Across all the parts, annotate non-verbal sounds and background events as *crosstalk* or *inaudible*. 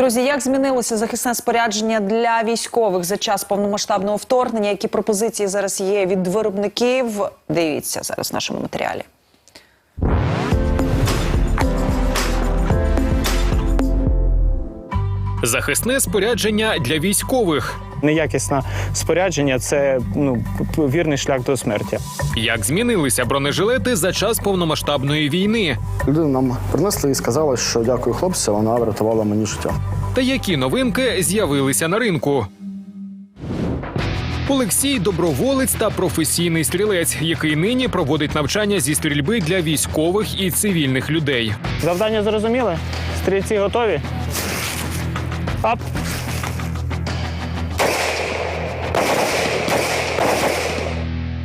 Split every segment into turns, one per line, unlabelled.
Друзі, як змінилося захисне спорядження для військових за час повномасштабного вторгнення? Які пропозиції зараз є від виробників? Дивіться зараз в нашому матеріалі.
Захисне спорядження для військових.
Неякісне спорядження це ну вірний шлях до смерті.
Як змінилися бронежилети за час повномасштабної війни?
Людина нам принесли і сказала, що дякую хлопцям, вона врятувала мені життя.
Та які новинки з'явилися на ринку? Олексій доброволець та професійний стрілець, який нині проводить навчання зі стрільби для військових і цивільних людей.
Завдання зрозуміли? Стрільці готові? Ап!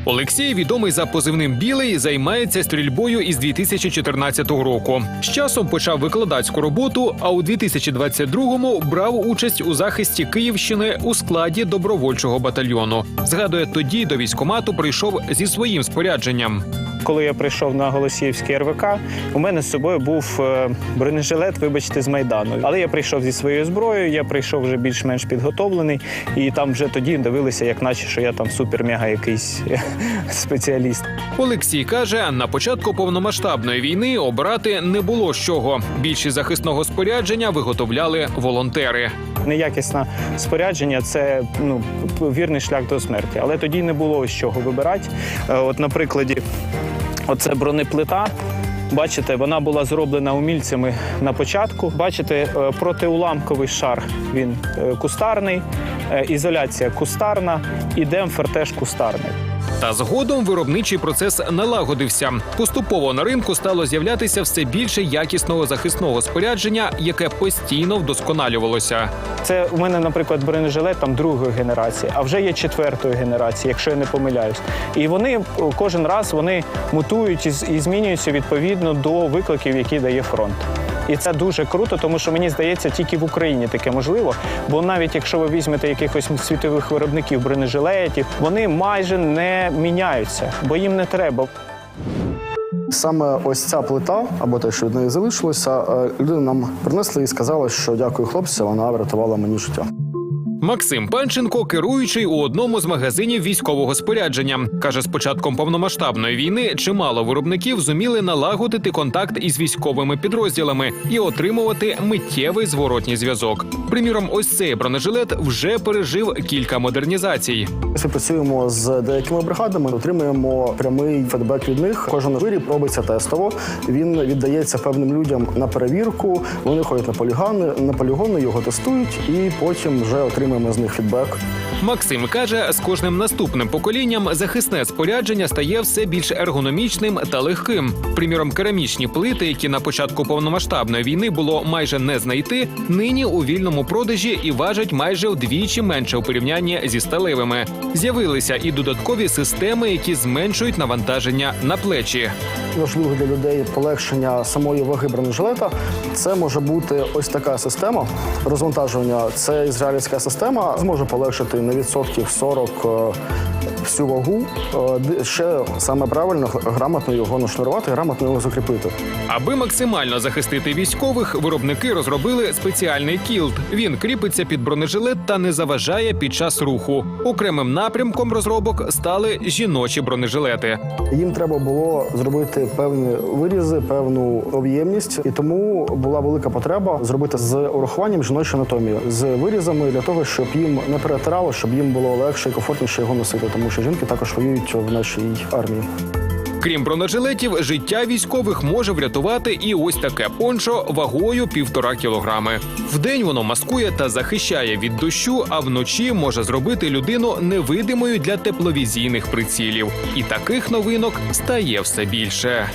Олексій, відомий за позивним білий, займається стрільбою із 2014 року. З часом почав викладацьку роботу, а у 2022-му брав участь у захисті Київщини у складі добровольчого батальйону. Згадує, тоді до військомату прийшов зі своїм спорядженням.
Коли я прийшов на Голосіївський РВК, у мене з собою був е, бронежилет, вибачте, з майдану. Але я прийшов зі своєю зброєю, я прийшов вже більш-менш підготовлений, і там вже тоді дивилися, як наче що я там супер-мега якийсь *laughs* спеціаліст.
Олексій каже, на початку повномасштабної війни обирати не було з чого. Більшість захисного спорядження виготовляли волонтери.
Неякісне спорядження це ну вірний шлях до смерті. Але тоді не було з чого вибирати. Е, От, на прикладі, оце бронеплита. Бачите, вона була зроблена умільцями на початку. Бачите, е, протиуламковий шар він е, кустарний, е, ізоляція кустарна і демпфер теж кустарний.
Та згодом виробничий процес налагодився. Поступово на ринку стало з'являтися все більше якісного захисного спорядження, яке постійно вдосконалювалося.
Це у мене, наприклад, бронежилет там другої генерації, а вже є четвертої генерації, якщо я не помиляюсь. І вони кожен раз вони мутують і, змінюються відповідно до викликів, які дає фронт. І це дуже круто, тому що мені здається, тільки в Україні таке можливо. Бо навіть якщо ви візьмете якихось світових виробників бронежилетів, вони майже не міняються, бо їм не треба.
Саме ось ця плита, або те, що від неї залишилося, е, людина нам принесли і сказала, що дякую хлопцю, вона врятувала мені життя.
Максим Панченко, керуючий у одному з магазинів військового спорядження, каже, з початком повномасштабної війни чимало виробників зуміли налагодити контакт із військовими підрозділами і отримувати миттєвий зворотній зв'язок. Приміром, ось цей бронежилет вже пережив кілька модернізацій.
Ми співпрацюємо з деякими бригадами, отримуємо прямий фідбек від них. Кожен виріб робиться тестово. Він віддається певним людям на перевірку. Вони ходять на полігони, на полігони його тестують, і потім вже отримуємо з них фідбек.
Максим каже, з кожним наступним поколінням захисне спорядження стає все більш ергономічним та легким. Приміром, керамічні плити, які на початку повномасштабної війни було майже не знайти, нині у вільному продажі і важать майже вдвічі менше у порівнянні зі сталевими. З'явилися і додаткові системи, які зменшують навантаження на плечі.
важливо для людей полегшення самої ваги бронежилета. Це може бути ось така система розвантажування. Це ізраїльська система зможе полегшити на відсотків 40 е, всю вагу. Е, Ще саме правильно грамотно його нашнурувати, грамотно його закріпити.
Аби максимально захистити військових, виробники розробили спеціальний кілт. Він кріпиться під бронежилет та не заважає під час руху. Окремим напрямком розробок стали жіночі бронежилети.
Їм треба було зробити певні вирізи, певну об'ємність, і тому була велика потреба зробити з урахуванням жіночої анатомії, з вирізами для того, щоб їм не перетирало, щоб їм було легше і комфортніше його носити, тому що жінки також воюють в нашій армії.
Крім бронежилетів, життя військових може врятувати і ось таке пончо вагою півтора кілограми. Вдень воно маскує та захищає від дощу, а вночі може зробити людину невидимою для тепловізійних прицілів. І таких новинок стає все більше.